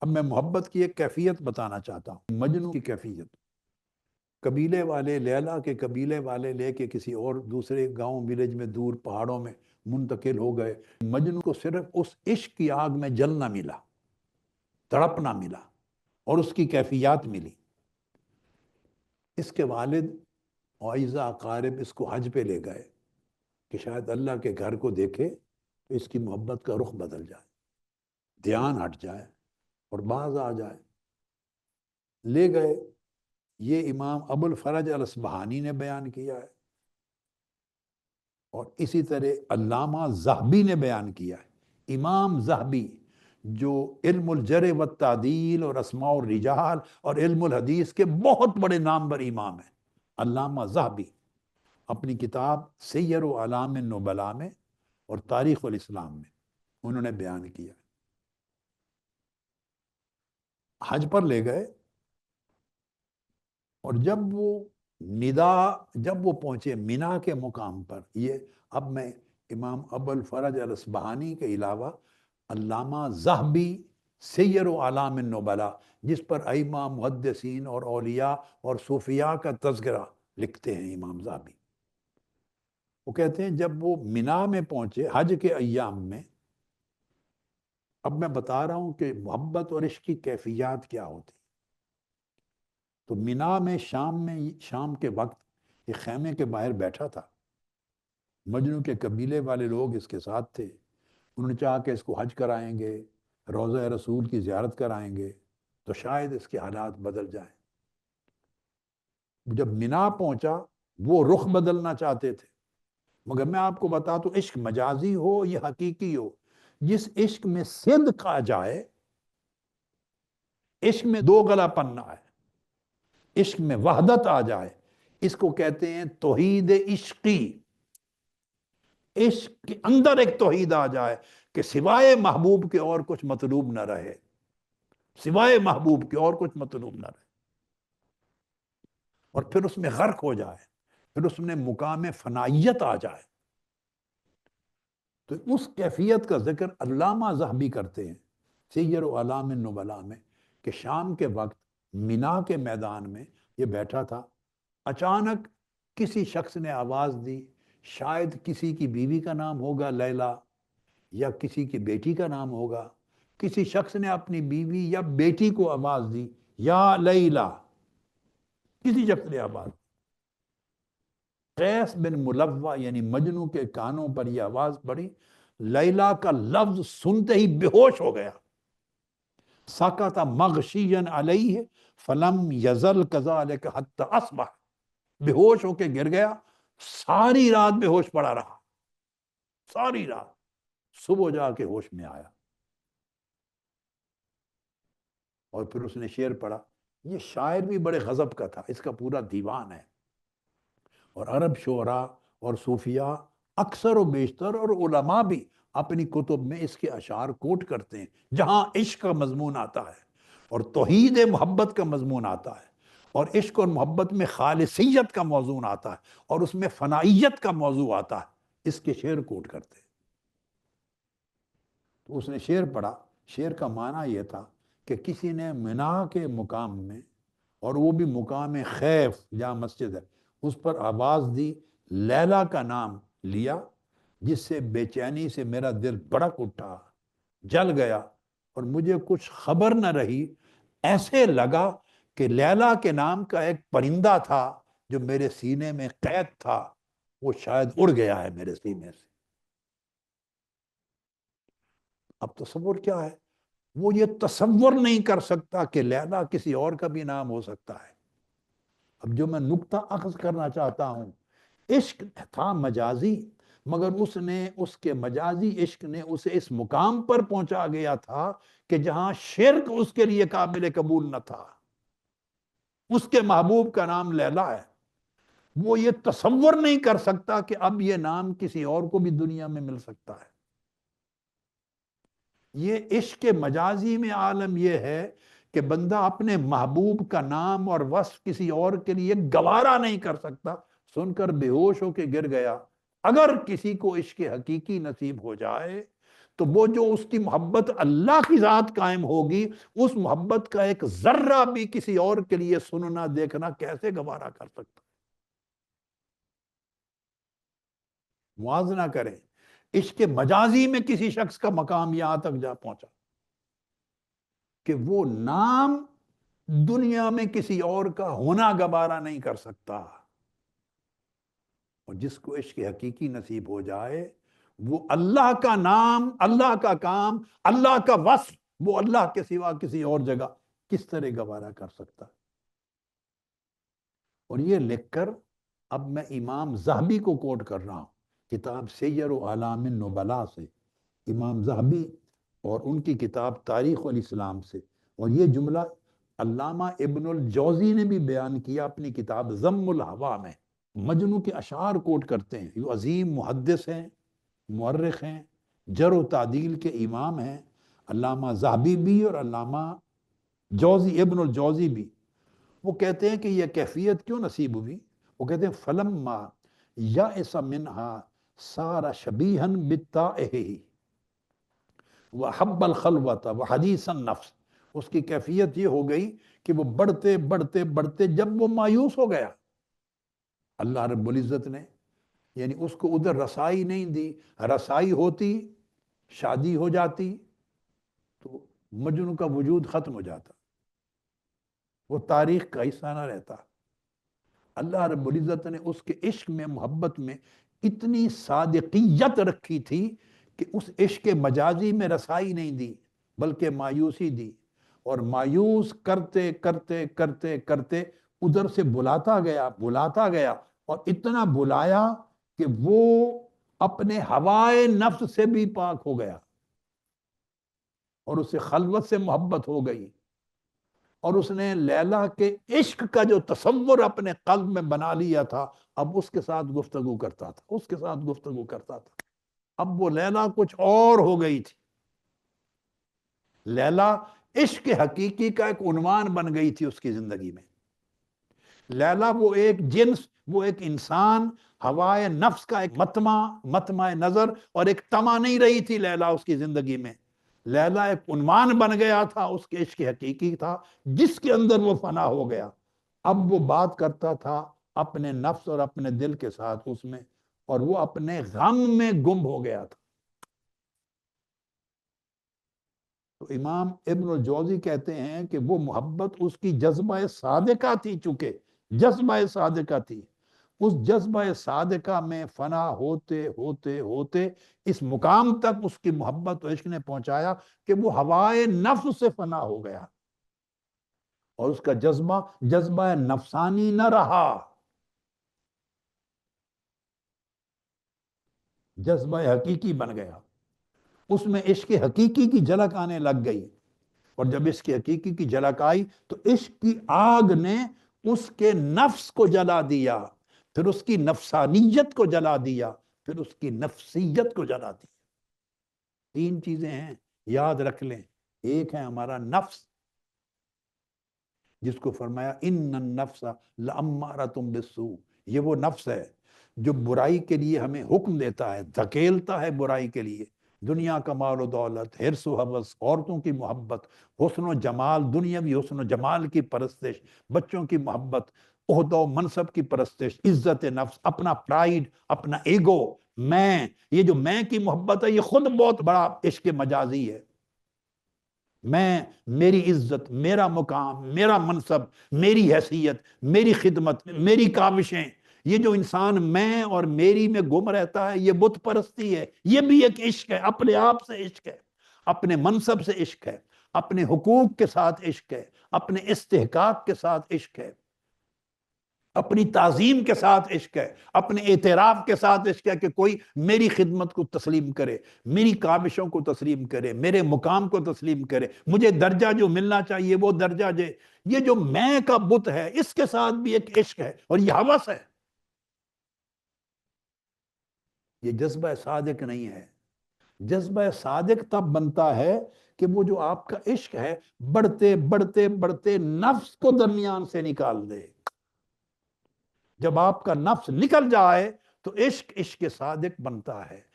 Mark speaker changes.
Speaker 1: اب میں محبت کی ایک کیفیت بتانا چاہتا ہوں مجنو کی کیفیت۔ قبیلے والے لیلا کے قبیلے والے لے کے کسی اور دوسرے گاؤں، ولیج میں دور پہاڑوں میں منتقل ہو گئے۔ مجنو کو صرف اس عشق کی آگ میں جلنا ملا، تڑپنا ملا اور اس کی کیفیات ملی۔ اس کے والد معیزہ قارب اس کو حج پہ لے گئے کہ شاید اللہ کے گھر کو دیکھے تو اس کی محبت کا رخ بدل جائے، دھیان ہٹ جائے۔ اور بعض آ جائے لے گئے۔ یہ امام ابو الفرج الاسبہانی نے بیان کیا ہے۔ اور اسی طرح علامہ زہبی نے بیان کیا ہے۔ امام زہبی جو علم الجر و تعدیل اور اسماء الرجال اور علم الحدیث کے بہت بڑے نام پر امام ہیں۔ علامہ زہبی اپنی کتاب سیر و علام النبلا میں اور تاریخ الاسلام میں انہوں نے بیان کیا۔ ہے حج پر لے گئے اور جب وہ ندا، جب وہ پہنچے مینا کے مقام پر، یہ اب میں امام ابو الفرج الاسبہانی کے علاوہ علامہ زہبی سیر و علام النبلا جس پر ائمہ، محدثین اور اولیاء اور صوفیاء کا تذکرہ لکھتے ہیں امام زہبی۔ وہ کہتے ہیں جب وہ مینا میں پہنچے، حج کے ایام میں اب میں بتا رہا ہوں کہ محبت اور عشق کی کیفیات کیا ہوتی تو مینا میں شام میں، شام کے وقت یہ خیمے کے باہر بیٹھا تھا۔ مجنو کے قبیلے والے لوگ اس کے ساتھ تھے۔ انہوں نے چاہا کہ اس کو حج کرائیں گے، روزہ رسول کی زیارت کرائیں گے تو شاید اس کے حالات بدل جائیں۔ جب مینا پہنچا، وہ رخ بدلنا چاہتے تھے۔ مگر میں آپ کو بتا تو عشق مجازی ہو یا حقیقی ہو جس عشق میں سندھ کھا جائے، عشق میں دو گلا پننا ہے عشق میں وحدت آ جائے۔ اس کو کہتے ہیں توحید عشقی۔ عشق کے اندر ایک توحید آ جائے کہ سوائے محبوب کے اور کچھ مطلوب نہ رہے۔ سوائے محبوب کے اور کچھ مطلوب نہ رہے۔ اور پھر اس میں غرق ہو جائے، پھر اس میں مقام فنائیت آ جائے۔ تو اس کیفیت کا ذکر علامہ زہبی کرتے ہیں۔ سیر و علام النبلا میں کہ شام کے وقت مینا کے میدان میں یہ بیٹھا تھا۔ اچانک کسی شخص نے آواز دی، شاید کسی کی بیوی کا نام ہوگا لیلا یا کسی کی بیٹی کا نام ہوگا۔ کسی شخص نے اپنی بیوی یا بیٹی کو آواز دی، یا لیلا۔ کسی شخص نے آواز دی۔ قیس بن ملوہ یعنی مجنو کے کانوں پر یہ آواز پڑی۔ لیلا کا لفظ سنتے ہی بے ہوش ہو گیا۔ ساکتا مغشین علیہ فلم یزل کذالک حتی اصبح۔ بے ہوش ہو کے گر گیا۔ ساری رات بے ہوش پڑا رہا۔ ساری رات۔ صبح جا کے ہوش میں آیا۔ اور پھر اس نے شعر پڑھا۔ یہ شاعر بھی بڑے غضب کا تھا۔ اس کا پورا دیوان ہے۔ اور عرب شعراء اور صوفیاء اکثر و بیشتر اور علماء بھی اپنی کتب میں اس کے اشعار کوٹ کرتے ہیں، جہاں عشق کا مضمون آتا ہے اور توحید محبت کا مضمون آتا ہے اور عشق اور محبت میں خالصیت کا موضوع آتا ہے اور اس میں فنائیت کا موضوع آتا ہے۔ اس کے شعر کوٹ کرتے تو اس نے شعر پڑھا۔ شعر کا معنی یہ تھا کہ کسی نے منا کے مقام میں اور وہ بھی مقام خیف جہاں مسجد ہے اس پر آواز دی، لیلا کا نام لیا، جس سے بے چینی سے میرا دل بڑک اٹھا، جل گیا اور مجھے کچھ خبر نہ رہی۔ ایسے لگا کہ لیلا کے نام کا ایک پرندہ تھا جو میرے سینے میں قید تھا۔ وہ شاید اڑ گیا ہے میرے سینے سے۔ اب تصور کیا ہے؟ وہ یہ تصور نہیں کر سکتا کہ لیلا کسی اور کا بھی نام ہو سکتا ہے۔ اب جو میں نکتہ اخذ کرنا چاہتا ہوں، عشق تھا مجازی، مگر اس نے، اس کے مجازی عشق نے اسے اس مقام پر پہنچا گیا تھا کہ جہاں شرک اس کے لیے قابل قبول نہ تھا۔ اس کے محبوب کا نام لیلا ہے۔ وہ یہ تصور نہیں کر سکتا کہ اب یہ نام کسی اور کو بھی دنیا میں مل سکتا ہے۔ یہ عشق مجازی میں عالم یہ ہے کہ بندہ اپنے محبوب کا نام اور وصف کسی اور کے لیے گوارا نہیں کر سکتا، سن کر بے ہوش ہو کے گر گیا۔ اگر کسی کو عشق حقیقی نصیب ہو جائے، تو وہ جو اس کی محبت اللہ کی ذات قائم ہوگی، اس محبت کا ایک ذرہ بھی کسی اور کے لیے سننا، دیکھنا کیسے گوارا کر سکتا؟ موازنہ کریں، عشق مجازی میں کسی شخص کا مقام یہاں تک جا پہنچا۔ کہ وہ نام دنیا میں کسی اور کا ہونا گبارہ نہیں کر سکتا۔ اور جس کو عشق حقیقی نصیب ہو جائے، وہ اللہ کا نام، اللہ کا کام، اللہ کا وصف، وہ اللہ کے سوا کسی اور جگہ کس طرح گوارا کر سکتا۔ اور یہ لکھ کر اب میں امام زہبی کو کوٹ کر رہا ہوں۔ کتاب سیر و علام نبلا سے امام زہبی اور ان کی کتاب تاریخ الاسلام سے۔ اور یہ جملہ علامہ ابن الجوزی نے بھی بیان کیا اپنی کتاب ضم الحوا میں۔ مجنو کے اشعار کوٹ کرتے ہیں۔ یہ عظیم محدث ہیں مورخ ہیں جر و تعدیل کے امام ہیں۔ علامہ زہبی بھی اور علامہ جوزی، ابن الجوزی بھی۔ وہ کہتے ہیں کہ یہ کیفیت کیوں نصیب ہوئی؟ وہ کہتے ہیں فلم ما یا ایسا منہا سارا شبیہن بتا وہ حب الخلوت و حدیث النفس۔ اس کی کیفیت یہ ہو گئی کہ وہ بڑھتے بڑھتے بڑھتے جب وہ مایوس ہو گیا۔ اللہ رب العزت نے یعنی اس کو ادھر رسائی نہیں دی۔ رسائی ہوتی، شادی ہو جاتی، تو مجنو کا وجود ختم ہو جاتا۔ وہ تاریخ کا حصہ نہ رہتا۔ اللہ رب العزت نے اس کے عشق میں، محبت میں اتنی صادقیت رکھی تھی کہ اس عشق مجازی میں رسائی نہیں دی، بلکہ مایوسی دی۔ اور مایوس کرتے کرتے کرتے کرتے ادھر سے بلاتا گیا بلاتا گیا اور اتنا بلایا کہ وہ اپنے ہوائے نفس سے بھی پاک ہو گیا۔ اور اسے خلوت سے محبت ہو گئی۔ اور اس نے لیلا کے عشق کا جو تصور اپنے قلب میں بنا لیا تھا، اب اس کے ساتھ گفتگو کرتا تھا، اس کے ساتھ گفتگو کرتا تھا۔ اب وہ لیلا کچھ اور ہو گئی تھی۔ لیلا عشق حقیقی کا ایک عنوان بن گئی تھی اس کی زندگی میں۔ لیلا وہ ایک جنس، وہ ایک انسان، ہوائے نفس کا ایک متمع متمع نظر، اور ایک تما نہیں رہی تھی لیلا اس کی زندگی میں۔ لیلا ایک عنوان بن گیا تھا، اس کے عشق حقیقی تھا، جس کے اندر وہ فنا ہو گیا۔ اب وہ بات کرتا تھا اپنے نفس اور اپنے دل کے ساتھ اس میں۔ اور وہ اپنے غم میں گم ہو گیا تھا۔ تو امام ابن الجوزی کہتے ہیں کہ وہ محبت اس کی جذبہ صادقہ تھی، چونکہ جذبہ صادقہ تھی۔ اس جذبہ صادقہ میں فنا ہوتے ہوتے ہوتے اس مقام تک اس کی محبت و عشق نے پہنچایا کہ وہ ہوائے نفس سے فنا ہو گیا۔ اور اس کا جذبہ جذبہ نفسانی نہ رہا۔ جذبہ حقیقی بن گیا۔ اس میں عشق حقیقی کی جھلک آنے لگ گئی۔ اور جب اس کی حقیقی کی جھلک آئی تو عشق کی آگ نے اس کے نفس کو جلا دیا۔ پھر اس کی نفسانیت کو جلا دیا۔ پھر اس کی نفسیت کو جلا دیا۔ تین چیزیں ہیں، یاد رکھ لیں۔ ایک ہے ہمارا نفس۔ جس کو فرمایا، ان النفس لامارتم بالسوء یہ وہ نفس ہے۔ جو برائی کے لیے ہمیں حکم دیتا ہے، دھکیلتا ہے برائی کے لیے۔ دنیا کا مال و دولت حرص و حوث عورتوں کی محبت، حسن و جمال، دنیاوی حسن و جمال کی پرستش، بچوں کی محبت، عہد و منصب کی پرستش، عزت نفس، اپنا پرائیڈ، اپنا ایگو۔ میں، یہ جو میں کی محبت ہے، یہ خود بہت بڑا عشق مجازی ہے۔ میں، میری عزت، میرا مقام، میرا منصب، میری حیثیت، میری خدمت، میری کاوشیں یہ جو انسان میں اور میری میں گم رہتا ہے، یہ بت پرستی ہے، یہ بھی ایک عشق ہے، اپنے آپ سے عشق ہے، اپنے منصب سے عشق ہے، اپنے حقوق کے ساتھ عشق ہے، اپنے استحقاق کے ساتھ عشق ہے، اپنی تعظیم کے ساتھ عشق ہے، اپنے اعتراف کے ساتھ عشق ہے کہ کوئی میری خدمت کو تسلیم کرے، میری کابشوں کو تسلیم کرے، میرے مقام کو تسلیم کرے، مجھے درجہ جو ملنا چاہیے وہ درجہ جے یہ جو میں کا بت ہے، اس کے ساتھ بھی ایک عشق ہے اور یہ حوث ہے۔ یہ جذبہ صادق نہیں ہے۔ جذبہ صادق تب بنتا ہے کہ وہ جو آپ کا عشق ہے، بڑھتے بڑھتے بڑھتے نفس کو درمیان سے نکال دے۔ جب آپ کا نفس نکل جائے تو عشق عشق صادق بنتا ہے۔